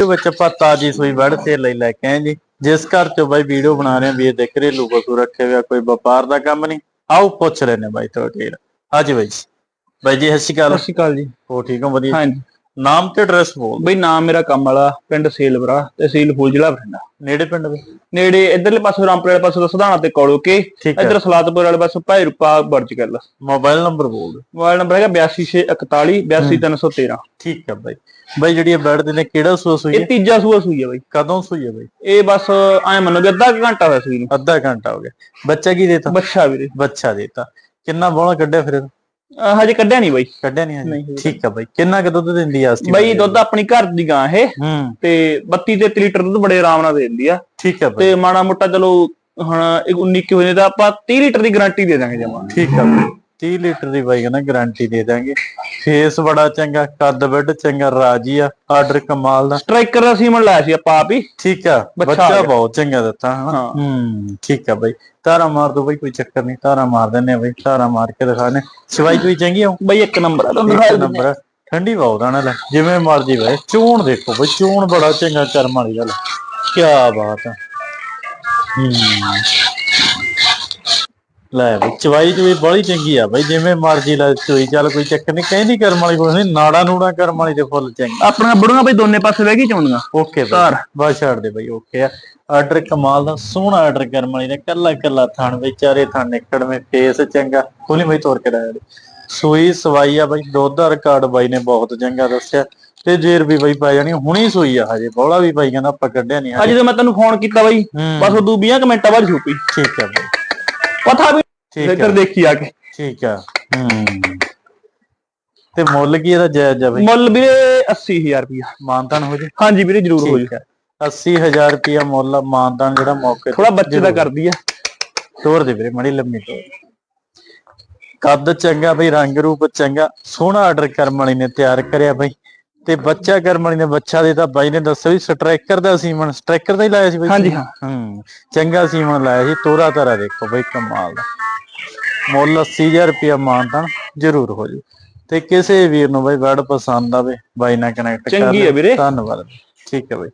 ਇਹ ਵਿੱਚ ਆਪਾਂ ਤਾਜੀ ਸੂਈ ਵੜ ਤੇ ਲਈ ਲੈ ਕੇ ਆਏ ਜੀ। ਜਿਸ ਘਰ ਚੋਂ ਬਾਈ ਵੀਡੀਓ ਬਣਾ ਰਹੇ ਆ ਵੀ ਇਹ ਦੇਖ ਘਰੇਲੂ ਪਸ਼ੂ ਰੱਖੇ ਹੋਇਆ ਕੋਈ ਵਪਾਰ ਦਾ ਕੰਮ ਨਹੀਂ। ਆਓ ਪੁੱਛ ਲੈਨੇ ਬਾਈ ਤੋਂ ਠੀਕ ਹਾਂਜੀ ਬਾਈ ਜੀ। ਬਾਈ ਜੀ ਸਤਿ ਸ਼੍ਰੀ ਅਕਾਲ। ਸਤਿ ਸ਼੍ਰੀ ਅਕਾਲ ਜੀ। ਹੋ ਠੀਕ ਹੋ? ਵਧੀਆ? ਹਾਂਜੀ। ਨਾਮ ਤੇ ਐਡਰੈਸ ਬੋਲ ਬਈ ਨਾਮ ਮੇਰਾ ਕੰਮ ਵਾਲਾ ਪਿੰਡ ਸੇਲਵਰਾ ਤਹਿਸੀਲ ਫੂਲ ਜ਼ਿਲ੍ਹਾ ਬਠਿੰਡਾ। ਨੇੜੇ ਪਿੰਡ ਦੇ? ਨੇੜੇ ਇਧਰਲੇ ਪਾਸੇ ਰਾਮਪੁਰ ਵਾਲੇ ਪਾਸੇ ਸਧਾਣਾ ਤੇ ਕੋਲੋਕੇ ਇਧਰ ਸਲਾਤਪੁਰ ਵਾਲੇ ਪਾਸੇ ਭਾਈ ਰੂਪਾ ਬਰਜ ਗੱਲ ਮੋਬਾਈਲ ਨੰਬਰ ਬੋਲ। ਮੋਬਾਈਲ ਨੰਬਰ ਹੈਗਾ 82641 82313 ਠੀਕ ਹੈ ਬਾਈ। ਬਾਈ ਜਿਹੜੀ ਇਹ ਬੈਡ ਦੇ ਨੇ ਕਿਹੜਾ ਸੂਆ ਸੂਈ ਇਹ ਤੀਜਾ ਸੂਆ ਸੂਈ ਹੈ ਬਈ। ਕਦੋਂ ਸੂਈ ਹੈ ਬਾਈ? ਇਹ ਬਸ ਐ ਮੰਨੋ ਵੀ ਅੱਧਾ ਕੁ ਘੰਟਾ ਹੋਇਆ ਸੂਈ ਨੂੰ। ਅੱਧਾ ਘੰਟਾ ਹੋ ਗਿਆ। ਬੱਚਾ ਕੀ ਦੇਤਾ? ਬੱਚਾ ਵੀਰੇ। ਬੱਚਾ ਦੇਤਾ। ਕਿੰਨਾ ਬੋਲਾ ਕੱਢਿਆ ਫਿਰ? ਅਹ ਹਜੇ ਕੱਢਿਆ ਨਹੀਂ ਬਈ। ਕੱਢਿਆ ਨਹੀਂ ਹਜੇ। ਠੀਕ ਹੈ ਬਾਈ। ਕਿੰਨਾ ਕੁ ਦੁੱਧ ਦਿੰਦੀ ਆ ਅਸਤੀ ਬਈ ਦੁੱਧ ਆਪਣੀ ਘਰ ਦੀ ਗਾਂ ਇਹ। ਹੂੰ। ਤੇ 32 ਤੇ ਲੀਟਰ ਦੁੱਧ ਬੜੇ ਆਰਾਮ ਨਾਲ ਦੇ ਦਿੰਦੀ ਆ। ਠੀਕ ਬਾਈ। ਤੇ ਮਾੜਾ ਮੋਟਾ ਚਲੋ ਹੁਣ ਇੱਕ 19 ਕਿ ਹੋਏ ਤਾਂ ਆਪਾਂ 30 ਲੀਟਰ ਦੀ ਗਾਰੰਟੀ ਦੇ ਦਾਂਗੇ ਜਮਾ। ਠੀਕ ਹੈ ਬਾਈ। 30 ਲੀਟਰ ਦੀ ਬਾਈ ਕਹਿੰਦਾ ਗਾਰੰਟੀ ਦੇ ਦਾਂਗੇ ਫੇਸ ਬੜਾ ਚੰਗਾ ਕੱਦ ਵੱਡ ਚੰਗਾ ਰਾਜੀ ਆ ਆਰਡਰ ਕਮਾਲ ਦਾ। ਸਟ੍ਰਾਈਕਰ ਦਾ ਸੀਮਨ ਲਾਇਆ ਸੀ ਆਪਾਂ ਆਪ ਹੀ। ਠੀਕ ਆ ਬੱਚਾ। ਬਹੁਤ ਚੰਗਾ ਦਿੱਤਾ ਹਨਾ? ਹਾਂ। ਹੂੰ ਠੀਕ ਆ ਬਾਈ। ਧਾਰਾ ਮਾਰ ਦੋ ਬਾਈ ਕੋਈ ਚੱਕਰ ਨਹੀਂ ਧਾਰਾ ਮਾਰ ਦਿੰਨੇ ਆ ਬਾਈ ਧਾਰਾ ਮਾਰ ਕੇ ਦਿਖਾਣੇ ਸਿਵਾਈ ਕੋਈ ਚੰਗੀ ਆ ਬਈ ਇੱਕ ਨੰਬਰ ਆ ਤੁਹਾਨੂੰ ਇੱਕ ਨੰਬਰ ਆ। ਠੰਡੀ ਬਹੁਤ ਆ ਨਾਲ ਜਿਵੇਂ ਮਰਜ਼ੀ ਵੇ ਚੂਣ ਦੇਖੋ ਬਈ ਚੂਣ ਬੜਾ ਚੰਗਾ ਕਰਮ ਵਾਲੀ ਗੱਲ ਕੀ ਬਾਤ ਆ। ਹੂੰ। ਲੈ ਬਈ ਚਵਾਈ ਤੇ ਵੀ ਬੜੀ ਚੰਗੀ ਆ ਬਈ ਜਿਵੇਂ ਮਰਜ਼ੀ ਲੈ ਚੋਈ ਚੱਲ ਕੋਈ ਚੱਕਰ ਨਹੀਂ ਕਹਿੰਦੀ ਕਰਮ ਵਾਲੀ ਕੋਈ ਨਹੀਂ ਨਾੜਾ ਨੂੜਾ ਕਰਮ ਵਾਲੀ ਤੇ ਫੁੱਲ ਚੰਗੀ। ਆਪਣਾ ਬੜੂਆਂ ਬਈ ਦੋਨੇ ਪਾਸੇ ਬਹਿ ਗਈ ਚੋਣੀਆਂ ਓਕੇ ਬਈ। ਬਸ ਛੱਡ ਦੇ ਬਈ ਓਕੇ ਆ। ਆਰਡਰ ਕਮਾਲ ਦਾ ਸੋਹਣਾ ਆਰਡਰ ਕਰਮ ਵਾਲੀ ਦਾ ਕੱਲਾ ਕੱਲਾ ਥਣ ਵਿਚਾਰੇ ਥਣ ਨਿਕੜਵੇਂ ਫੇਸ ਚੰਗਾ ਖੋਲੀ ਬਈ ਤੋਰ ਕੇ ਰਾਇਆ ਸੂਈ ਸਵਾਈ ਆ ਬਈ ਦੁੱਧ ਦਾ ਰਿਕਾਰਡ ਬਾਈ ਨੇ ਬਹੁਤ ਚੰਗਾ ਦੱਸਿਆ। ਤੇ ਜੇਰ ਵੀ ਬਈ ਪੈ ਜਾਣੀ ਹੁਣੀ ਸੂਈ ਆ ਹਜੇ ਬੋਲਾ ਵੀ ਬਾਈ ਕਹਿੰਦਾ ਆਪਾਂ ਕੱਢਿਆ ਨਹੀਂ ਅੱਜ ਜਦੋਂ ਮੈਂ ਤੈਨੂੰ ਫੋਨ ਕੀਤਾ ਬਈ ਬਸ ਉਦੋਂ 20 ਕੁ ਮਿੰਟਾਂ ਬਾਅਦ ਛੁਪੀ। ਠੀਕ ਹੈ ਬਈ। ਪਤਾ ਵੀ ਠੀਕ ਦੇਖੀ ਆ ਕੇ। ਠੀਕ ਹੈ। ਹੂੰ। ਤੇ ਮੁੱਲ ਕੀ ਇਹਦਾ ਜਾਇਜ਼ ਆ ਬਈ? ਮੁੱਲ ਵੀਰੇ 80000 ਰੁਪਇਆ ਮਾਨਤਾਨ ਹੋ ਜੇ? ਹਾਂਜੀ ਵੀਰੇ ਜ਼ਰੂਰ ਹੋ ਹੈ। 80000 ਰੁਪਿਆ ਮੁੱਲ ਆ, ਮਾਨਤਾਨ ਜਿਹੜਾ ਮੌਕੇ ਤੇ ਥੋੜਾ ਬੱਚੇ ਦਾ ਕਰਦੀ ਆ। ਤੋਰ ਦੇ ਵੀਰੇ ਮੜੀ ਲੰਮੀ ਤੋਰ। ਕੱਦ ਚੰਗਾ ਬਈ ਰੰਗ ਰੂਪ ਚੰਗਾ। ਸੋਹਣਾ ਆਰਡਰ ਕਰਮ ਵਾਲੀ ਨੇ ਤਿਆਰ ਕਰਿਆ ਬਈ। ਤੇ ਬੱਚਾ ਕਰਮ ਵਾਲੀ ਨੇ ਬੱਚਾ ਦੇ ਤਾਂ ਬਾਈ ਨੇ ਦੱਸਿਆ ਵੀ ਸਟ੍ਰਾਈਕਰ ਦਾ ਸੀਮਨ ਸਟ੍ਰਾਈਕਰ ਦਾ ਹੀ ਲਾਇਆ ਸੀ ਬਈ ਹਾਂਜੀ ਹਾਂ। ਹੂੰ ਚੰਗਾ ਸੀਮਨ ਲਾਇਆ ਸੀ ਤੋਰਾ ਤਾਰਾ ਦੇਖੋ ਬਈ ਕਮਾਲ ਦਾ। ਮੁੱਲ 80000 ਰੁਪਿਆ ਮਾਨਤਾਨ ਜ਼ਰੂਰ ਹੋ ਜੂ ਤੇ ਕਿਸੇ ਵੀਰ ਨੂੰ ਬਈ ਵਰਡ ਪਸੰਦ ਆਵੇ ਬਾਈ ਨਾਲ ਕਨੈਕਟ ਕਰ ਚੰਗੀ ਲਿਓ। ਹੈ ਵੀਰੇ। ਧੰਨਵਾਦ। ਠੀਕ ਹੈ ਬਈ।